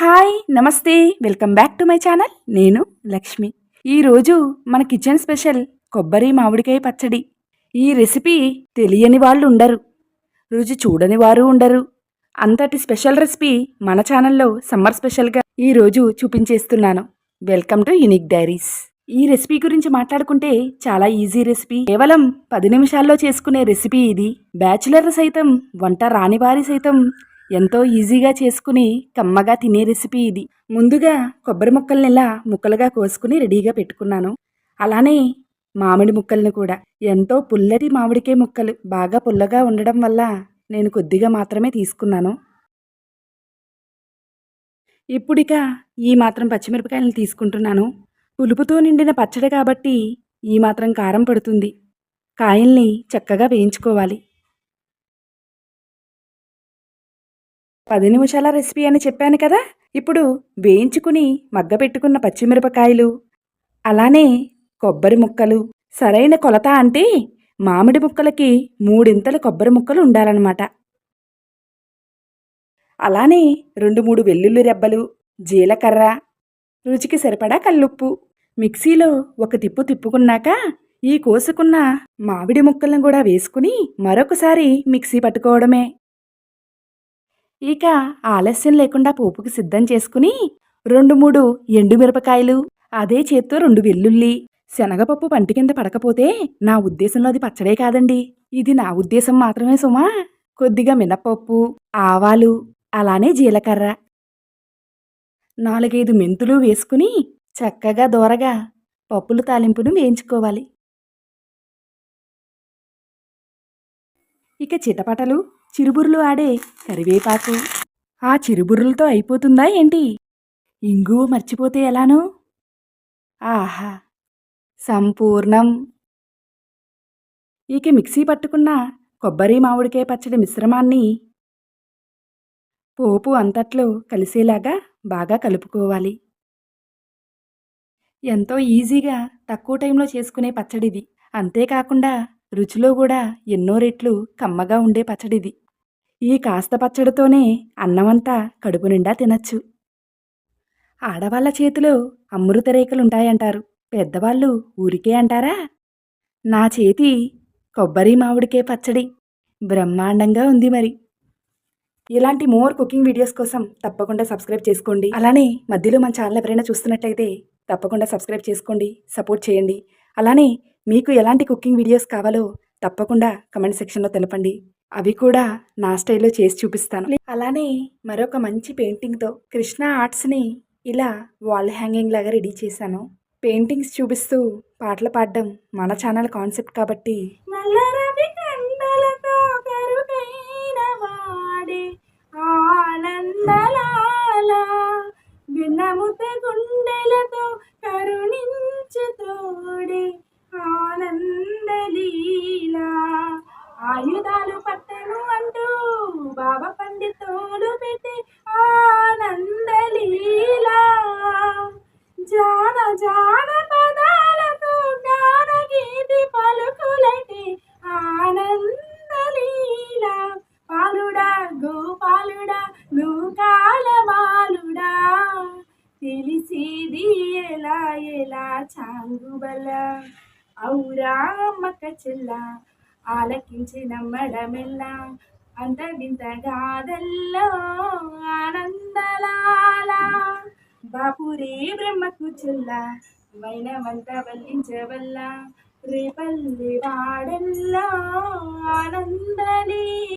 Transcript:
Hi namaste. Welcome back to my channel. నేను లక్ష్మి. ఈరోజు మన కిచెన్ స్పెషల్ కొబ్బరి మామిడికాయ పచ్చడి. ఈ రెసిపీ తెలియని వాళ్ళు ఉండరు. రుచి చూడని వారు ఉండరు. అంతటి స్పెషల్ రెసిపీ మన ఛానల్లో సమ్మర్ స్పెషల్గా ఈరోజు చూపించేస్తున్నాను. Welcome to unique diaries. ఈ రెసిపీ గురించి మాట్లాడుకుంటే చాలా ఈజీ రెసిపీ. కేవలం పది నిమిషాల్లో చేసుకునే రెసిపీ ఇది. బ్యాచులర్ సైతం వంట రాని వారి సైతం ఎంతో ఈజీగా చేసుకుని కమ్మగా తినే రెసిపీ ఇది. ముందుగా కొబ్బరి ముక్కల్ని ఇలా ముక్కలుగా కోసుకుని రెడీగా పెట్టుకున్నాను. అలానే మామిడి ముక్కల్ని కూడా. ఎంతో పుల్లటి మామిడికాయ ముక్కలు. బాగా పుల్లగా ఉండడం వల్ల నేను కొద్దిగా మాత్రమే తీసుకున్నాను. ఇప్పుడిక ఈ మాత్రం పచ్చిమిరపకాయలను తీసుకుంటున్నాను. పులుపుతో నిండిన పచ్చడి కాబట్టి ఈ మాత్రం కారం పడుతుంది. కాయల్ని చక్కగా వేయించుకోవాలి. పది నిమిషాల రెసిపీ అని చెప్పాను కదా? ఇప్పుడు వేయించుకుని మగ్గ పెట్టుకున్న పచ్చిమిరపకాయలు అలానే కొబ్బరి ముక్కలు. సరైన కొలత అంటే మామిడి ముక్కలకి మూడింతలు కొబ్బరి ముక్కలు ఉండాలన్నమాట. అలానే రెండు మూడు వెల్లుల్లి రెబ్బలు జీలకర్ర రుచికి సరిపడా కల్లుప్పు. మిక్సీలో ఒక తిప్పు తిప్పుకున్నాక ఈ కోసుకున్న మామిడి ముక్కలను కూడా వేసుకుని మరొకసారి మిక్సీ పట్టుకోవడమే. ఇక ఆలస్యం లేకుండా పోపుకి సిద్ధం చేసుకుని రెండు మూడు ఎండుమిరపకాయలు అదే చేత్తో రెండు వెల్లుల్లి శనగపప్పు పంటి కింద పడకపోతే నా ఉద్దేశంలో అది పచ్చడే కాదండి. ఇది నా ఉద్దేశం మాత్రమే సుమా. కొద్దిగా మినపప్పు ఆవాలు అలానే జీలకర్ర. నాలుగైదు మెంతులు వేసుకుని చక్కగా దోరగా పప్పుల తాలింపును వేయించుకోవాలి. ఇక చిటపటలు చిరుబుర్లు ఆడే కరివేపాకు. ఆ చిరుబుర్రులతో అయిపోతుందా ఏంటి? ఇంగువ మర్చిపోతే ఎలానో? ఆహా! సంపూర్ణం. ఇక మిక్సీ పట్టుకున్న కొబ్బరి మామిడికాయ పచ్చడి మిశ్రమాన్ని పోపు అంతట్లో కలిసేలాగా బాగా కలుపుకోవాలి. ఎంతో ఈజీగా తక్కువ టైంలో చేసుకునే పచ్చడిది. అంతేకాకుండా రుచిలో కూడా ఎన్నో రెట్లు కమ్మగా ఉండే పచ్చడిది. ఈ కాస్త పచ్చడితోనే అన్నమంతా కడుపు నిండా తినచ్చు. ఆడవాళ్ళ చేతిలో అమృత రేఖలుంటాయంటారు పెద్దవాళ్ళు ఊరికే అంటారా? నా చేతి కొబ్బరి మామిడికే పచ్చడి. బ్రహ్మాండంగా ఉంది మరి. ఇలాంటి మోర్ కుకింగ్ వీడియోస్ కోసం తప్పకుండా సబ్స్క్రైబ్ చేసుకోండి. అలానే మధ్యలో మన ఛానల్ ఎవరైనా చూస్తున్నట్టయితే తప్పకుండా సబ్స్క్రైబ్ చేసుకోండి సపోర్ట్ చేయండి. అలానే మీకు ఎలాంటి కుకింగ్ వీడియోస్ కావాలో తప్పకుండా కమెంట్ సెక్షన్లో తెలపండి. అవి కూడా నా స్టైల్లో చేసి చూపిస్తాను. అలానే మరొక మంచి పెయింటింగ్తో కృష్ణ ఆర్ట్స్ని ఇలా వాల్ హ్యాంగింగ్ లాగా రెడీ చేశాను. పెయింటింగ్స్ చూపిస్తూ పాటలు పాడడం మన ఛానల్ కాన్సెప్ట్ కాబట్టి. గుండెలతో కరుణించు తోడే ఆనందలీలా. ఆయుధాలు జాన జాన పదాలతో గాన గీతి పలుకులటి ఆనందలీల పాలుడా గోపాలుడా నూకాలమాలుడా తెలిసేది ఎలా ఎలా చాంగుబల. ఔరా అమ్మక చెల్ల ఆలకించి నమ్మడమెల్ల అంత వింత గాదల్లో ఆనందలాలా. బాపురే బ్రహ్మకు చెల్ల వైనవంత వల్లించవల్ల రేపల్లి వాడల్లా ఆనందలీల